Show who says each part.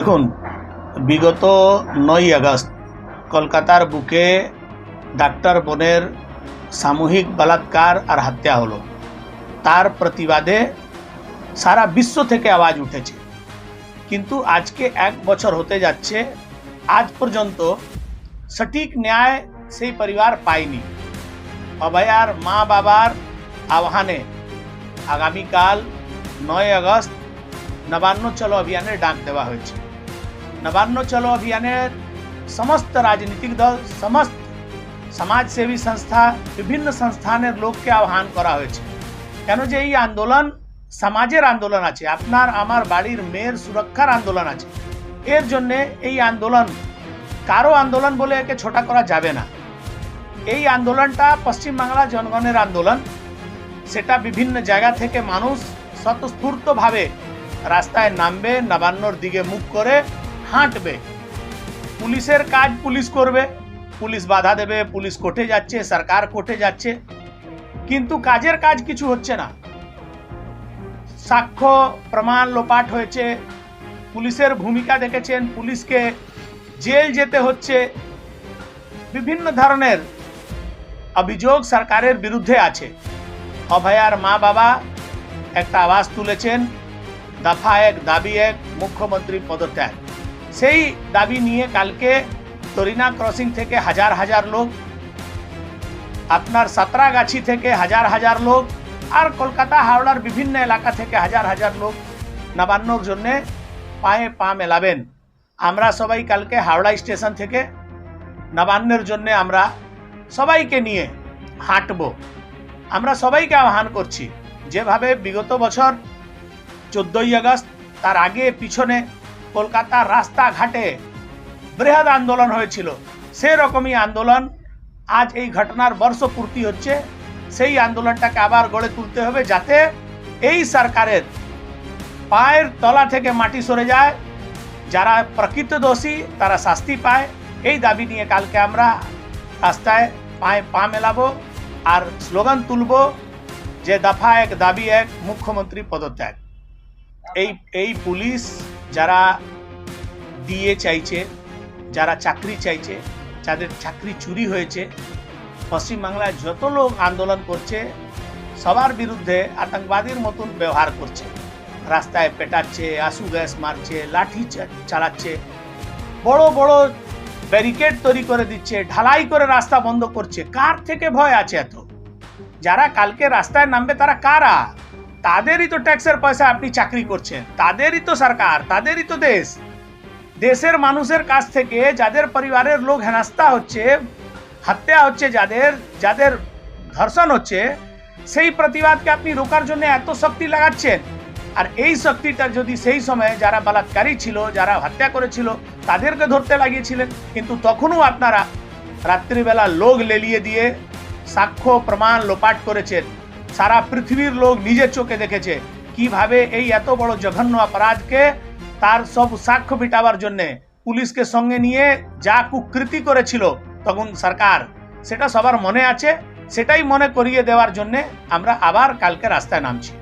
Speaker 1: দেখুন, বিগত নয় আগস্ট, কলকাতার বুকে ডাক্তার বোনের সামূহিক বলাৎকার আর হত্যা হলো। তার প্রতিবাদে সারা বিশ্ব থেকে আওয়াজ উঠেছে। কিন্তু আজকে এক বছর হতে যাচ্ছে, আজ পর্যন্ত সঠিক ন্যায় সেই পরিবার পায়নি। অভয়ার মা বাবার আহ্বানে আগামীকাল নয় আগস্ট নবান্ন চলো অভিযানের ডাক দেওয়া হয়েছে। নবান্ন চলো অভিযানের সমস্ত রাজনৈতিক দল সমস্ত সমাজসেবী সংস্থা বিভিন্ন সংস্থানের লোককে আহ্বান করা হয়েছে কেন যে এই আন্দোলন সমাজের আন্দোলন আছে আপনার আমার বাড়ির মেয়ের সুরক্ষার আন্দোলন আছে এর জন্যে এই আন্দোলন কারও আন্দোলন বলে একে ছোটা করা যাবে না এই আন্দোলনটা পশ্চিমবাংলা জনগণের আন্দোলন সেটা বিভিন্ন জায়গা থেকে মানুষ স্বতঃস্ফূর্তভাবে রাস্তায় নামবে নবান্নর দিকে মুখ করে হাঁটবে। পুলিশের কাজ পুলিশ করবে। পুলিশ বাধা দেবে, পুলিশ কোর্টে যাচ্ছে, সরকার কোর্টে যাচ্ছে। কিন্তু কাজের কাজ কিছু হচ্ছে না। সাক্ষ্য, প্রমাণ লোপাট হয়েছে। পুলিশের ভূমিকা দেখেছেন। পুলিশকে জেল যেতে হচ্ছে। বিভিন্ন ধরনের অভিযোগ সরকারের বিরুদ্ধে আছে। অভয়ার মা বাবা একটা আওয়াজ তুলেছেন। দফা এক, দাবি এক, মুখ্যমন্ত্রী পদত্যাগ। সেই দাবি নিয়ে কালকে তরিনা ক্রসিং থেকে হাজার হাজার লোক, আপনার সাঁতরাগাছি থেকে হাজার হাজার লোক, আর কলকাতা, হাওড়ার বিভিন্ন এলাকা থেকে হাজার হাজার লোক নবান্নর জন্যে পায়ে পা মেলাবেন। আমরা সবাই কালকে হাওড়া স্টেশন থেকে নবান্নের জন্য আমরা সবাইকে নিয়ে হাঁটবো। আমরা সবাইকে আহ্বান করছি, যেভাবে বিগত বছর চোদ্দই আগস্ট তার আগে পিছনে কলকাতার রাস্তাঘাটে বৃহৎ আন্দোলন হয়েছিল। সেরকমই আন্দোলন আজ এই ঘটনার বর্ষপূর্তি হচ্ছে। সেই আন্দোলনটাকে আবার গড়ে তুলতে হবে যাতে এই সরকারের পায়ের তলা থেকে মাটি সরে যায়। যারা প্রকৃত দোষী, তারা শাস্তি পায়। এই দাবি নিয়ে কালকে আমরা রাস্তায় পায়ে পা মেলাবো আর স্লোগান তুলব যে দফা এক, দাবি এক, মুখ্যমন্ত্রী পদত্যাগ। এই এই পুলিশ যারা দিয়ে চাইছে, যারা চাকরি চাইছে, যাদের চাকরি চুরি হয়েছে পশ্চিমবাংলায় যত লোক আন্দোলন করছে, সবার বিরুদ্ধে আতঙ্কবাদীর মতন ব্যবহার করছে। রাস্তায় পেটাচ্ছে আশু গ্যাস মারছে, লাঠি চালাচ্ছে, বড় বড় ব্যারিকেড তৈরি করে দিচ্ছে, ঢালাই করে রাস্তা বন্ধ করছে। কার থেকে ভয় আছে এত? যারা কালকে রাস্তায় নামবে তারা কারা? তাদেরই তো ট্যাক্সের পয়সা আপনি চাকরি করছেন, তাদেরই তো সরকার, তাদেরই তো দেশ। দেশের মানুষের কাছ থেকে যাদের পরিবারের লোক হেনাস্তা হচ্ছে, হত্যা হচ্ছে যাদের যাদের ধর্ষণ হচ্ছে, সেই প্রতিবাদকে আপনি রোকার জন্য এত শক্তি লাগাচ্ছেন। আর এই শক্তিটা যদি সেই সময় যারা বলাৎকারী ছিল, যারা হত্যা করেছিল, তাদেরকে ধরতে লাগিয়েছিলেন, কিন্তু তখনও আপনারা রাত্রিবেলা লোক লেলিয়ে দিয়ে সাক্ষ্য, প্রমাণ লোপাট করেছেন। সারা পৃথিবীর লোক নিজের চোখে দেখেছে। কীভাবে এই এত বড় জঘন্য অপরাধকে তার সব সাক্ষ্য মিটাবার জন্যে পুলিশকে সঙ্গে নিয়ে যা কুকৃতি করেছিল তখন সরকার, সেটা সবার মনে আছে, সেটাই মনে করিয়ে দেওয়ার জন্যে আমরা আবার কালকে রাস্তায় নামছি।